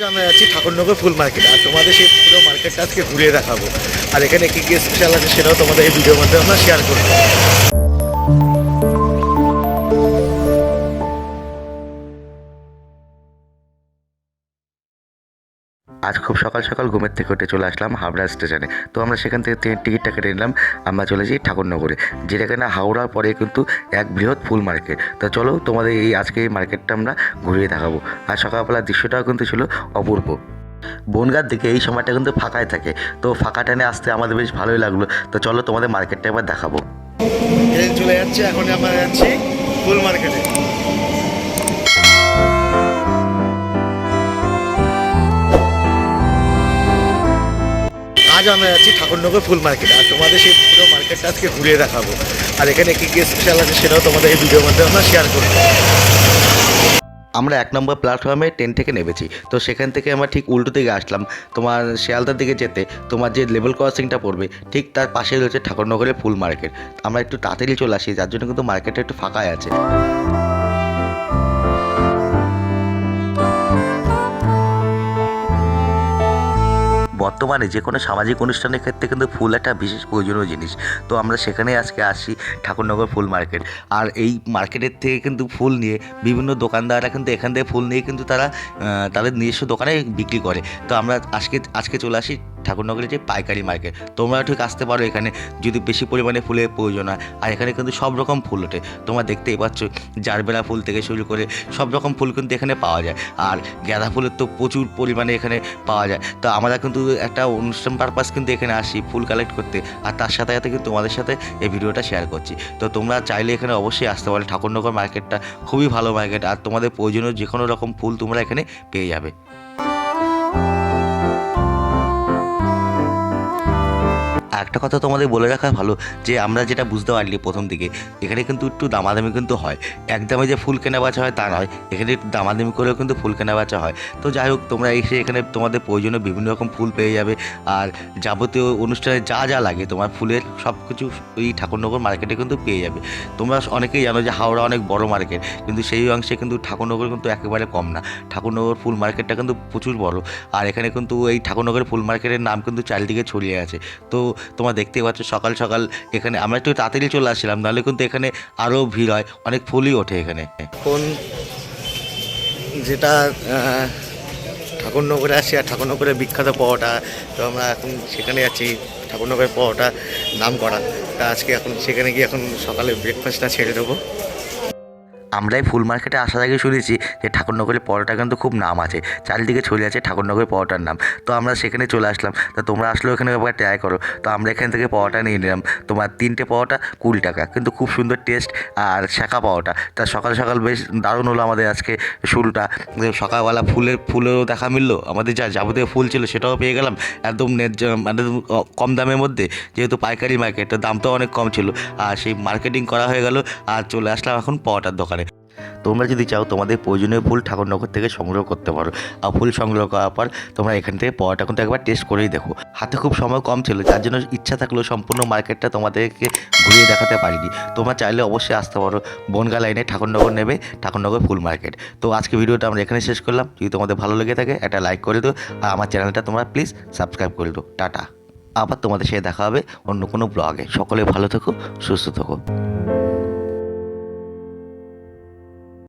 আজ আমরা যাচ্ছি ঠাকুরনগর ফুল মার্কেট, আর তোমাদের সেই পুরো মার্কেটটা আজকে ঘুরিয়ে দেখাবো। আর এখানে কী কী স্পেশাল আছে সেটাও তোমাদের এই ভিডিওর মধ্যে আমরা শেয়ার করব। আজ খুব সকাল সকাল ঘুমের থেকে উঠে চলে আসলাম হাওড়া স্টেশনে। তো আমরা সেখান থেকে টিকিটটা কেটে নিলাম, আমরা চলে যাই ঠাকুরনগরে, যেটা কিনা হাওড়ার পরে কিন্তু এক বৃহৎ ফুল মার্কেট। তো চলো তোমাদের এই আজকে এই মার্কেটটা আমরা ঘুরিয়ে দেখাবো। আর সকালবেলার দৃশ্যটাও কিন্তু ছিল অপূর্ব। বনগার দিকে এই সময়টা কিন্তু ফাঁকাই থাকে। তো ফাঁকা টানে আসতে আমাদের বেশ ভালোই লাগল। তো চলো তোমাদের মার্কেটটা এবার দেখাবো। চলে যাচ্ছে, এখন আমরা যাচ্ছি ফুল মার্কেটে। আমরা আছি, ঠাকুরনগর ফুল মার্কেট। আর তোমাদের সেই পুরো মার্কেটটা আজকে ঘুরিয়ে দেখাবো। আর এখানে কি কি স্পেশাল আছে সেটাও তোমাদের এই ভিডিওর মধ্যে আমরা শেয়ার করব। আমরা এক নম্বর প্ল্যাটফর্মে ট্রেন থেকে নেমেছি। তো সেখান থেকে আমরা ঠিক উল্টো দিকে আসলাম। তোমার শিয়ালদার দিকে যেতে তোমার যে লেভেল ক্রসিংটা পড়বে, ঠিক তার পাশে রয়েছে ঠাকুরনগরের ফুল মার্কেট। আমরা একটু তাড়াতাড়ি চলে আসি, যার জন্য কিন্তু মার্কেটটা একটু ফাঁকাই আছে। বর্তমানে যে কোনো সামাজিক অনুষ্ঠানের ক্ষেত্রে কিন্তু ফুল একটা বিশেষ প্রয়োজনীয় জিনিস। তো আমরা সেখানে আজকে আসি ঠাকুরনগর ফুল মার্কেট। আর এই মার্কেটের থেকে কিন্তু ফুল নিয়ে বিভিন্ন দোকানদাররা কিন্তু এখান থেকে ফুল নিয়ে কিন্তু তারা তাদের নিজস্ব দোকানে বিক্রি করে। তো আমরা আজকে আজকে চলে আসি ঠাকুরনগরের যে পাইকারি মার্কেট তোমরা ঠিক আসতে পারো এখানে, যদি বেশি পরিমাণে ফুলের প্রয়োজন হয়। আর এখানে কিন্তু সব রকম ফুল ওঠে। তোমরা দেখতেই পাচ্ছ, জারবেলা ফুল থেকে শুরু করে সব রকম ফুল কিন্তু এখানে পাওয়া যায়। আর গাঁদা ফুলের তো প্রচুর পরিমাণে এখানে পাওয়া যায়। তো আমরা কিন্তু একটা অনুষ্ঠান পারপাস কিন্তু এখানে আসি ফুল কালেক্ট করতে। আর তার সাথে সাথে কিন্তু তোমাদের সাথে এই ভিডিওটা শেয়ার করছি। তো তোমরা চাইলে এখানে অবশ্যই আসতে পারো। ঠাকুরনগর মার্কেটটা খুবই ভালো মার্কেট আর তোমাদের প্রয়োজনীয় যে কোনো রকম ফুল তোমরা এখানে পেয়ে যাবে। একটা কথা তোমাদের বলে রাখা ভালো, যে আমরা যেটা বুঝতে পারলি প্রথম দিকে, এখানে কিন্তু একটু দামাদামি কিন্তু হয়। একদমই যে ফুল কেনা হয় তা নয়, এখানে একটু দামাদামি করেও কিন্তু ফুল কেনা হয়। তো যাই হোক, তোমরা এসে এখানে তোমাদের প্রয়োজনীয় বিভিন্ন রকম ফুল পেয়ে যাবে, আর যাবতীয় অনুষ্ঠানে যা যা লাগে, তোমার ফুলের সব কিছু এই ঠাকুরনগর মার্কেটে কিন্তু পেয়ে যাবে। তোমরা অনেকেই জানো যে হাওড়া অনেক বড় মার্কেট, কিন্তু সেই অংশে কিন্তু ঠাকুরনগর কিন্তু একেবারে কম না। ঠাকুরনগর ফুল মার্কেটটা কিন্তু প্রচুর বড়, আর এখানে কিন্তু এই ঠাকুরনগরের ফুল মার্কেটের নাম কিন্তু চারিদিকে ছড়িয়ে আছে। তো তোমরা দেখতেই পাচ্ছ সকাল সকাল এখানে আমরা একটু তাড়াতাড়ি চলে আসছিলাম, নাহলে কিন্তু এখানে আরও ভিড় হয়, অনেক ফুলই ওঠে এখানে। এখন যেটা ঠাকুরনগরে আসি আর ঠাকুরনগরের বিখ্যাত পরোটা, তো আমরা এখন সেখানে আছি, ঠাকুরনগরের পরোটা নাম করা তা আজকে এখন সেখানে গিয়ে এখন সকালে ব্রেকফাস্টটা ছেড়ে দেবো। আমরা এই ফুল মার্কেটে আসার আগে শুনেছি যে ঠাকুরনগরের পরোটা কিন্তু খুব নাম আছে। চারিদিকে ছড়িয়ে আছে ঠাকুরনগরের পরোটার নাম। তো আমরা সেখানে চলে আসলাম। তো তোমরা আসলেও এখানে একবার ট্রাই করো। তো আমরা এখান থেকে পরোটা নিয়ে নিলাম। তোমার তিনটে পরোটা কুড়ি টাকা। কিন্তু খুব সুন্দর টেস্ট আর শাঁখা পরোটা। তা সকাল সকাল বেশ দারুণ হলো আমাদের আজকে শুরুটা। সকালবেলা ফুলের ফুলেরও দেখা মিললো। আমাদের যা যাবতীয় ফুল ছিল সেটাও পেয়ে গেলাম। একদম ন্যায্য মানে কম দামের মধ্যে। যেহেতু পাইকারি মার্কেট দাম তো অনেক কম ছিল। আর সেই মার্কেটিং করা হয়ে গেল। আর চলে আসলাম এখন পরোটার দোকানে। তোমরা যদি চাও তোমাদের প্রয়োজনীয় ফুল ঠাকুরনগর থেকে সংগ্রহ করতে পারো। আর ফুল সংগ্রহ করার পর তোমরা এখান থেকে পরোটা কিন্তু একবার টেস্ট করেই দেখো। হাতে খুব সময় কম ছিল, যার জন্য ইচ্ছা থাকলেও সম্পূর্ণ মার্কেটটা তোমাদেরকে ঘুরিয়ে দেখাতে পারিনি। তোমরা চাইলে অবশ্যই আসতে পারো। বনগা লাইনে ঠাকুরনগর নেবে, ঠাকুরনগর ফুল মার্কেট। তো আজকে ভিডিওটা আমরা এখানে শেষ করলাম। যদি তোমাদের ভালো লেগে থাকে, একটা লাইক করে দিও। আর আমার চ্যানেলটা তোমরা প্লিজ সাবস্ক্রাইব করে দিও। টাটা। আবার তোমাদের সাথে দেখা হবে অন্য কোনো ব্লগে সকলে ভালো থেকো, সুস্থ থেকো।